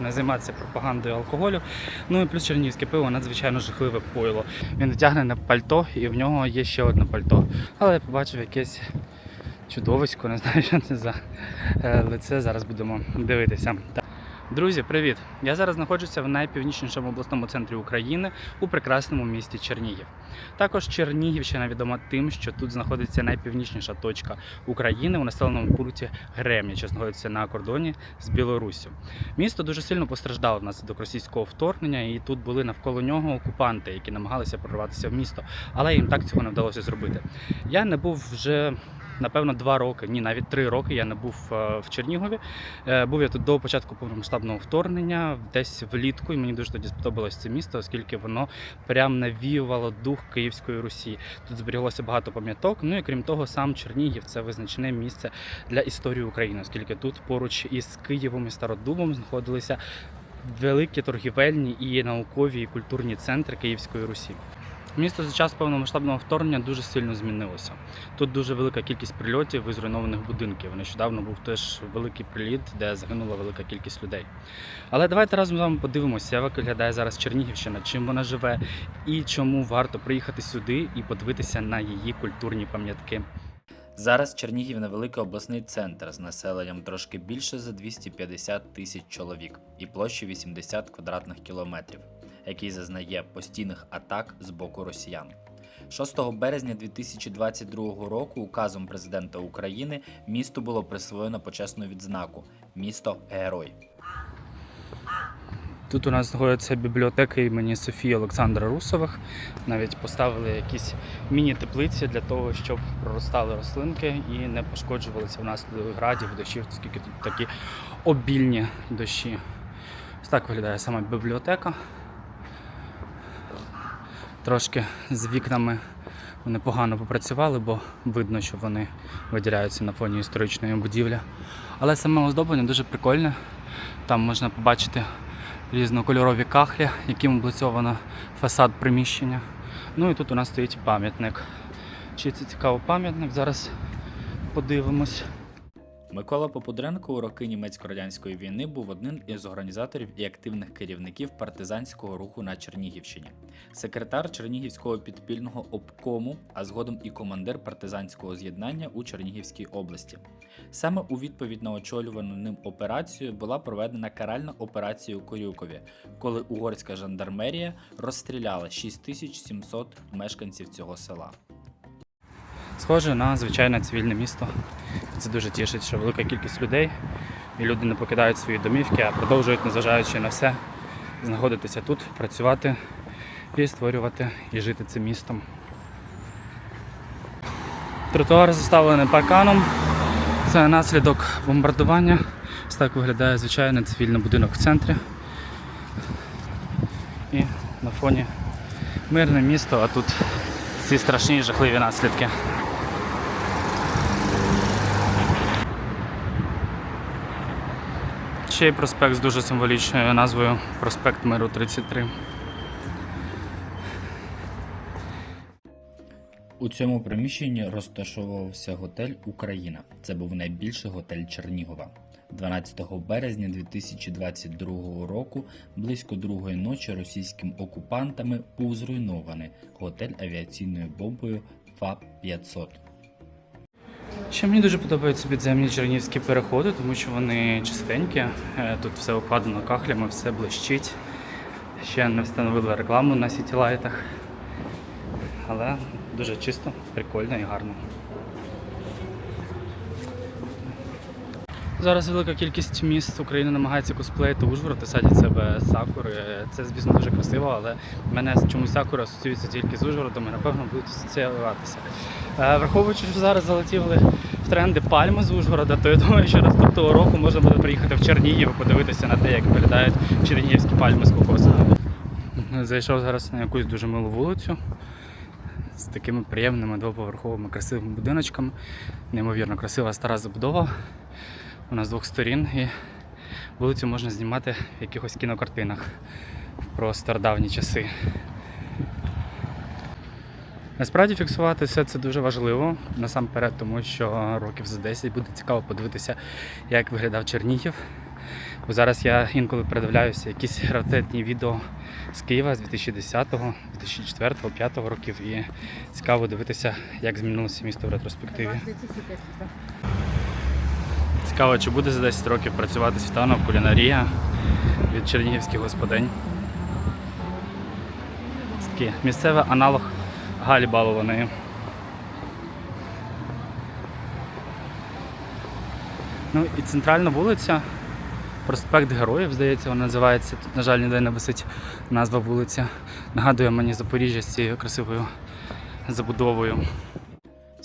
не займатися пропагандою алкоголю. Ну і плюс чернігівське пиво надзвичайно жахливе пойло. Він тягне на пальто, і в нього є ще одне пальто. Але я побачив якесь чудовисько, не знаю, що це за е, лице. Зараз будемо дивитися. Друзі, привіт! Я зараз знаходжуся в найпівнічнішому обласному центрі України у прекрасному місті Чернігів. Також Чернігівщина відома тим, що тут знаходиться найпівнічніша точка України у населеному пункті Грем'я, що знаходиться на кордоні з Білоруссю. Місто дуже сильно постраждало внаслідок російського вторгнення, і тут були навколо нього окупанти, які намагалися прорватися в місто, але їм так цього не вдалося зробити. Я не був вже. Напевно, два роки, ні, навіть три роки я не був е, в Чернігові. Е, Був я тут до початку повномасштабного вторгнення, десь влітку, і мені дуже тоді сподобалось це місто, оскільки воно прям навіювало дух Київської Русі. Тут зберіглося багато пам'яток. Ну і крім того, сам Чернігів це визначне місце для історії України, оскільки тут поруч із Києвом і Стародубом знаходилися великі торгівельні і наукові і культурні центри Київської Русі. Місто за час повномасштабного вторгнення дуже сильно змінилося. Тут дуже велика кількість прильотів і зруйнованих будинків. Нещодавно був теж великий приліт, де загинула велика кількість людей. Але давайте разом з вами подивимося, як виглядає зараз Чернігівщина, чим вона живе і чому варто приїхати сюди і подивитися на її культурні пам'ятки. Зараз Чернігів невеликий обласний центр з населенням трошки більше за 250 тисяч чоловік і площею 80 квадратних кілометрів, який зазнає постійних атак з боку росіян. 6 березня 2022 року указом президента України місту було присвоєно почесну відзнаку Місто Герой. Тут у нас знаходиться бібліотека імені Софії Олександра Русових. Навіть поставили якісь міні-теплиці для того, щоб проростали рослинки і не пошкоджувалися внаслідок градів, дощів, оскільки тут такі обільні дощі. Ось так виглядає сама бібліотека. Трошки з вікнами вони погано попрацювали, бо видно, що вони виділяються на фоні історичної будівлі. Але саме оздоблення дуже прикольне. Там можна побачити різнокольорові кахлі, яким облицьовано фасад приміщення. Ну і тут у нас стоїть пам'ятник. Чи це цікавий пам'ятник? Зараз подивимось. Микола Попудренко у роки німецько-радянської війни був одним із організаторів і активних керівників партизанського руху на Чернігівщині, секретар Чернігівського підпільного обкому, а згодом і командир партизанського з'єднання у Чернігівській області. Саме у відповідь на очолювану ним операцію була проведена каральна операція у Корюкові, коли угорська жандармерія розстріляла 6700 мешканців цього села. Схоже на звичайне цивільне місто. Це дуже тішить, що велика кількість людей, і люди не покидають свої домівки, а продовжують, незважаючи на все, знаходитися тут, працювати і створювати і жити цим містом. Тротуар заставлений парканом. Це наслідок бомбардування. Ось так виглядає звичайний цивільний будинок в центрі. І на фоні мирне місто, а тут ці страшні жахливі наслідки. Ще й проспект з дуже символічною назвою Проспект Миру 33. У цьому приміщенні розташовувався готель Україна. Це був найбільший готель Чернігова. 12 березня 2022 року, близько другої ночі, російськими окупантами був зруйнований готель авіаційною бомбою ФАП-500. Ще мені дуже подобаються підземні чернівські переходи, тому що вони чистенькі. Е, Тут все укладено кахлями, все блищить. Ще не встановили рекламу на сітілайтах. Але дуже чисто, прикольно і гарно. Зараз велика кількість міст України намагається косплеїти Ужгород і садять себе сакури. Це, звісно, дуже красиво, але мене чомусь сакури асоціюється тільки з Ужгородом і напевно будуть асоціюватися. Е, Враховуючи, що зараз залетіли в тренди пальми з Ужгорода, то я думаю, що наступного року можна буде приїхати в Чернігів і подивитися на те, як виглядають чернігівські пальми з кокосами. Зайшов зараз на якусь дуже милу вулицю з такими приємними двоповерховими красивими будиночками. Неймовірно красива стара забудова. Вона з двох сторін і вулицю можна знімати в якихось кінокартинах про стародавні часи. Насправді фіксувати все це дуже важливо, насамперед, тому що років за 10 буде цікаво подивитися, як виглядав Чернігів Бо зараз я інколи передивляюся якісь раритетні відео з Києва з 2010, 2004, 2005 років і цікаво дивитися, як змінилося місто в ретроспективі. Цікаво, чи буде за 10 років працювати світанок кулінарія від чернігівських господинь. Це місцевий аналог Галі Балованої. Ну і центральна вулиця, проспект Героїв, здається, вона називається. Тут, на жаль, ніде не висить назва вулиця. Нагадує мені Запоріжжя з цією красивою забудовою.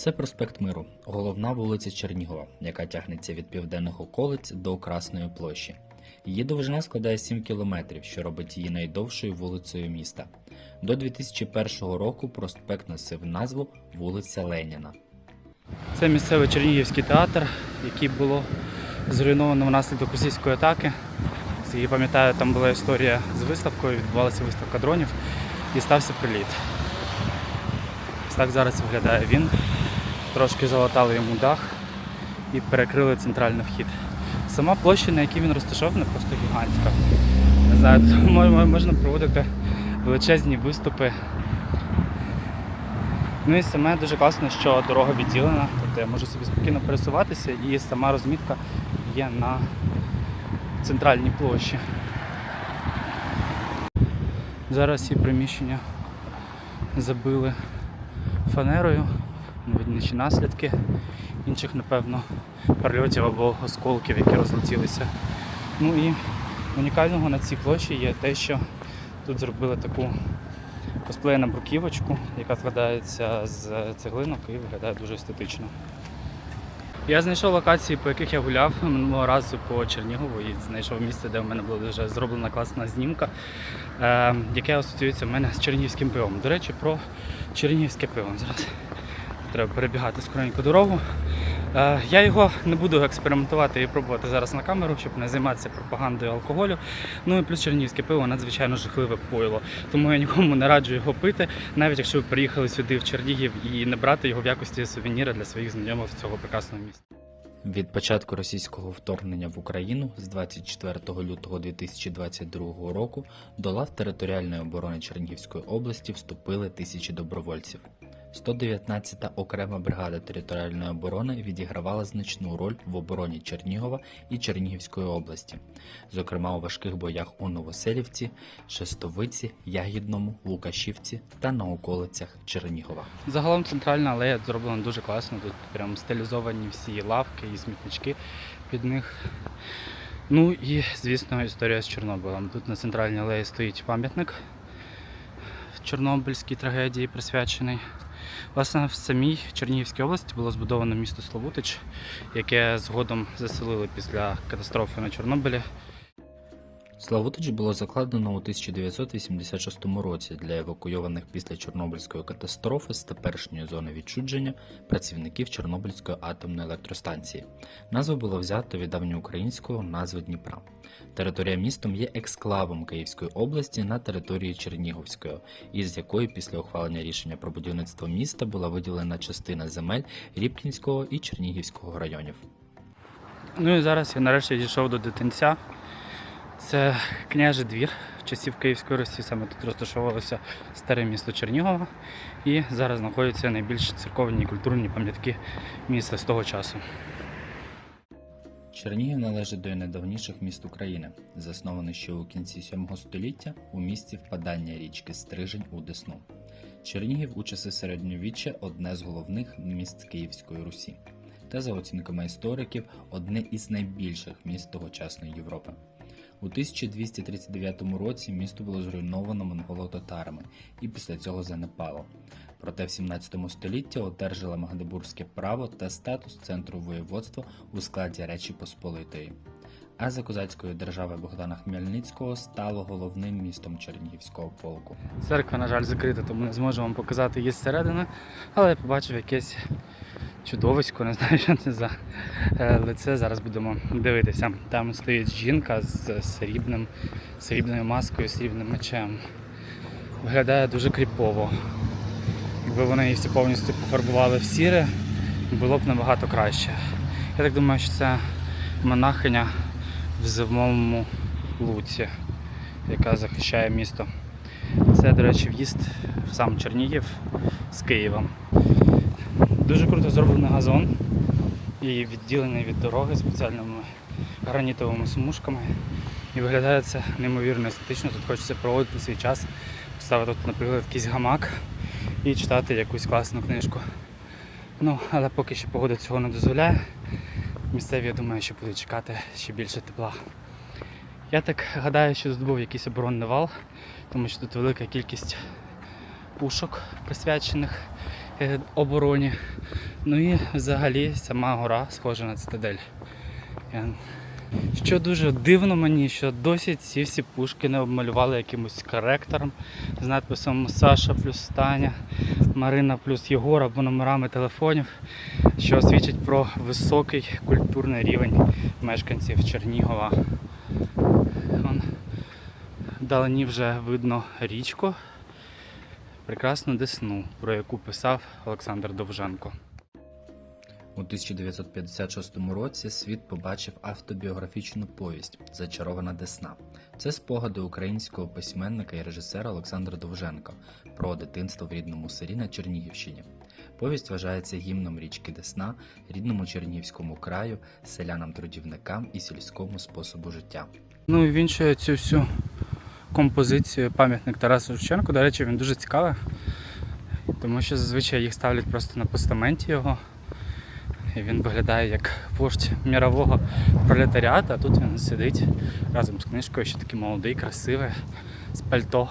Це проспект Миру, головна вулиця Чернігова, яка тягнеться від південних околиць до Красної площі. Її довжина складає 7 кілометрів, що робить її найдовшою вулицею міста. До 2001 року проспект носив назву вулиця Леніна. Це місцевий Чернігівський театр, який було зруйновано внаслідок російської атаки. Я пам'ятаю, там була історія з виставкою, відбувалася виставка дронів і стався приліт. Ось так зараз виглядає він. Трошки залатали йому дах і перекрили центральний вхід. Сама площа, на якій він розташований, просто гігантська. Не знаю, можна проводити величезні виступи. Ну і саме дуже класно, що дорога відділена, тобто я можу собі спокійно пересуватися і сама розмітка є на центральній площі. Зараз ці приміщення забили фанерою, не видні наслідки інших, напевно, прильотів або осколків, які розлетілися. Ну і унікального на цій площі є те, що тут зробили таку косплейну бруківочку, яка складається з цеглинок і виглядає дуже естетично. Я знайшов локації, по яких я гуляв минулого разу по Чернігову і знайшов місце, де в мене була дуже зроблена класна знімка, е, яке асоціюється в мене з чернігівським пивом. До речі, про чернігівське пиво. Зараз треба перебігати скореньку дорогу. Е, я його не буду експериментувати і пробувати зараз на камеру, щоб не займатися пропагандою алкоголю. Ну і плюс чернігівське пиво надзвичайно жахливе пойло. Тому я нікому не раджу його пити, навіть якщо ви приїхали сюди в Чернігів і не брати його в якості сувеніра для своїх знайомих цього прекрасного міста. Від початку російського вторгнення в Україну з 24 лютого 2022 року до лав територіальної оборони Чернігівської області вступили тисячі добровольців. 119-та окрема бригада територіальної оборони відігравала значну роль в обороні Чернігова і Чернігівської області, зокрема у важких боях у Новоселівці, Шестовиці, Ягідному, Лукашівці та на околицях Чернігова. Загалом центральна алея зроблена дуже класно. Тут прям стилізовані всі лавки і смітнички під них. Ну і, звісно, історія з Чорнобилем. Тут на центральній алеї стоїть пам'ятник Чорнобильській трагедії присвячений. Власне, в самій Чернігівській області було збудовано місто Словутич, яке згодом заселили після катастрофи на Чорнобилі. Славутич було закладено у 1986 році для евакуйованих після Чорнобильської катастрофи з теперішньої зони відчудження працівників Чорнобильської атомної електростанції. Назву було взято від давньоукраїнського назви Дніпра. Територія містом є ексклавом Київської області на території Чернігівської, із якої після ухвалення рішення про будівництво міста була виділена частина земель Рібкінського і Чернігівського районів. Ну і зараз я нарешті дійшов до дитинця. Це княжий двір часів Київської Русі. Саме тут розташовувалося старе місто Чернігова. І зараз знаходяться найбільш церковні і культурні пам'ятки міста з того часу. Чернігів належить до найдавніших міст України, заснований ще у кінці 7 століття у місці впадання річки Стрижень у Десну. Чернігів у часи середньовіччя одне з головних міст Київської Русі, та за оцінками істориків, одне із найбільших міст тогочасної Європи. У 1239 році місто було зруйновано монголо-татарами і після цього занепало. Проте в 17 столітті одержала Магдебурзьке право та статус центру воєводства у складі Речі Посполитої. А за козацької держави Богдана Хмельницького стало головним містом Чернігівського полку. Церква, на жаль, закрита, тому не зможу вам показати її зсередини, але я побачив якесь чудовисько, не знаю, що це за е, лице. Зараз будемо дивитися. Там стоїть жінка з срібним, срібною маскою, срібним мечем. Виглядає дуже кріпово. Якби вони її всі повністю пофарбували в сіре, було б набагато краще. Я так думаю, що це монахиня в зимовому луці, яка захищає місто. Це, до речі, в'їзд в сам Чернігів з Києва. Дуже круто зроблений газон і відділений від дороги спеціальними гранітовими смужками. І виглядає це неймовірно естетично. Тут хочеться проводити свій час, поставити тут, наприклад, якийсь гамак і читати якусь класну книжку. Ну, але поки що погода цього не дозволяє. Місцеві, я думаю, що будуть чекати ще більше тепла. Я так гадаю, що тут був якийсь оборонний вал, тому що тут велика кількість пушок присвячених е, обороні. Ну і взагалі сама гора схожа на цитадель. Що дуже дивно мені, що досі ці всі пушки не обмалювали якимось коректором з надписом Саша плюс Таня, Марина плюс Єгор або номерами телефонів, що свідчить про високий культурний рівень мешканців Чернігова. Вон, вдалині вже видно річку, прекрасну десну, про яку писав Олександр Довженко. У 1956 році світ побачив автобіографічну повість Зачарована Десна. Це спогади українського письменника і режисера Олександра Довженка про дитинство в рідному селі на Чернігівщині. Повість вважається гімном річки Десна, рідному чернігівському краю, селянам-трудівникам і сільському способу життя. Ну і віншує цю всю композицію пам'ятник Тарасу Шевченку. До речі, він дуже цікавий, тому що зазвичай їх ставлять просто на постаменті його. Він виглядає як вождь мірового пролетаріата, а тут він сидить разом з книжкою, ще такий молодий, красивий, з пальто.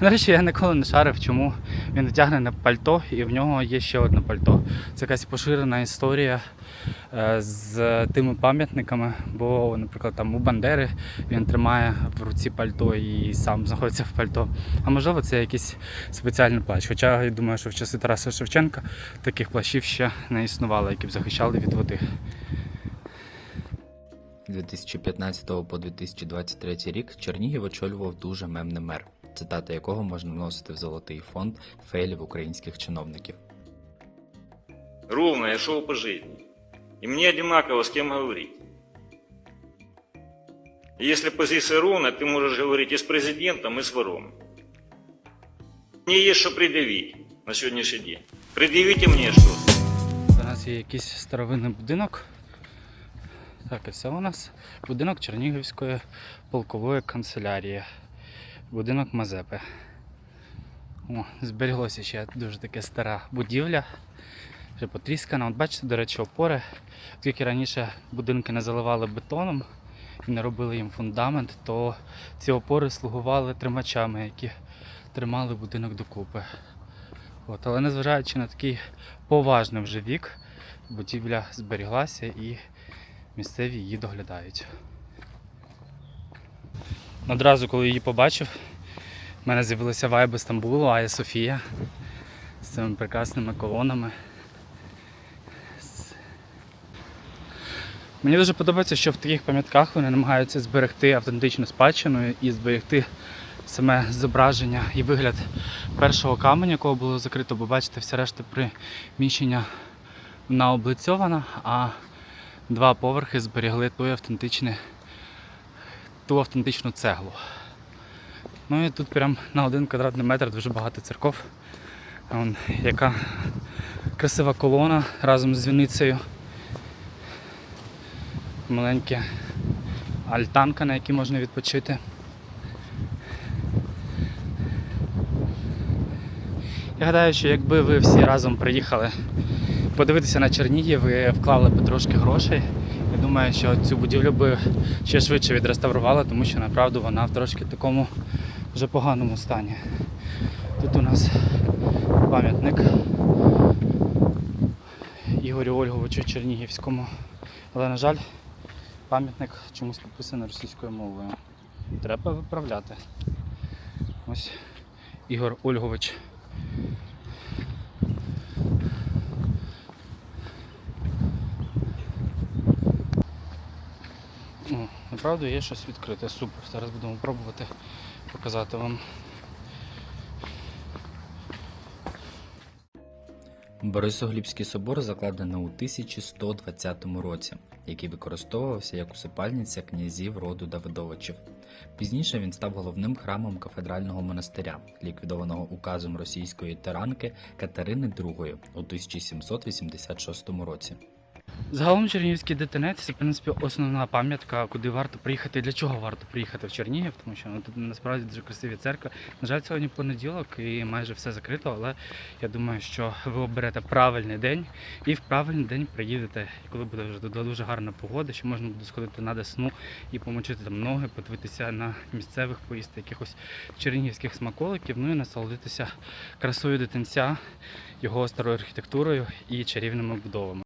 До речі, я ніколи не шарив, чому він одягне пальто і в нього є ще одне пальто. Це якась поширена історія е, з тими пам'ятниками, бо, наприклад, там у Бандери він тримає в руці пальто і сам знаходиться в пальто. А можливо, це якийсь спеціальний плащ. Хоча я думаю, що в часи Тараса Шевченка таких плащів ще не існувало, які б захищали від води. 2015 по 2023 рік Чернігів очолював дуже мемний мер, цитати якого можна вносити в золотий фонд фейлів українських чиновників. Ровно я шел по жизни. И мне одинаково с кем говорить. Если позиция ровная, ты можешь говорить и с президентом, и с вором. Мне есть что предъявить на сегодняшний день. Предъявите мне что У нас є якийсь старовинний будинок. Так, і це у нас будинок Чернігівської полкової канцелярії. Будинок Мазепи. О, зберіглося ще дуже таке стара будівля. Вже потріскана. От бачите, до речі, опори. Оскільки раніше будинки не заливали бетоном і не робили їм фундамент, то ці опори слугували тримачами, які тримали будинок докупи. От, але незважаючи на такий поважний вже вік, будівля зберіглася і місцеві її доглядають. Одразу, коли її побачив, в мене з'явилися вайби Стамбулу, Ая Софія з цими прекрасними колонами. Мені дуже подобається, що в таких пам'ятках вони намагаються зберегти автентичну спадщину і зберегти саме зображення і вигляд першого каменя, якого було закрито, бо бачите, вся решта приміщення вона облицьована, а два поверхи зберігли той автентичний, ту автентичну цеглу. Ну і тут прям на один квадратний метр дуже багато церков. Вон, яка красива колона разом з дзвіницею. Маленька альтанка, на якій можна відпочити. Я гадаю, що якби ви всі разом приїхали подивитися на Чернігів і вклали б трошки грошей, думаю, що цю будівлю би ще швидше відреставрували, тому що направду вона в трошки такому вже поганому стані. Тут у нас пам'ятник Ігорю Ольговичу Чернігівському. Але, на жаль, пам'ятник чомусь написаний російською мовою. Треба виправляти. Ось Ігор Ольгович. Направду є щось відкрите. Супер. Зараз будемо пробувати показати вам. Борисоглібський собор закладено у 1120 році, який використовувався як усипальниця князів роду Давидовичів. Пізніше він став головним храмом кафедрального монастиря, ліквідованого указом російської тиранки Катерини II у 1786 році. Загалом Чернігівський дитинець це в принципі основна пам'ятка, куди варто приїхати. Для чого варто приїхати в Чернігів, тому що ну, тут насправді дуже красиві церкви. На жаль, сьогодні понеділок і майже все закрито, але я думаю, що ви оберете правильний день і в правильний день приїдете, коли буде вже дуже- гарна погода, що можна буде сходити на десну і помочити там ноги, подивитися на місцевих, поїсти якихось чернігівських смаколиків, ну і насолодитися красою дитинця, його старою архітектурою і чарівними будовами.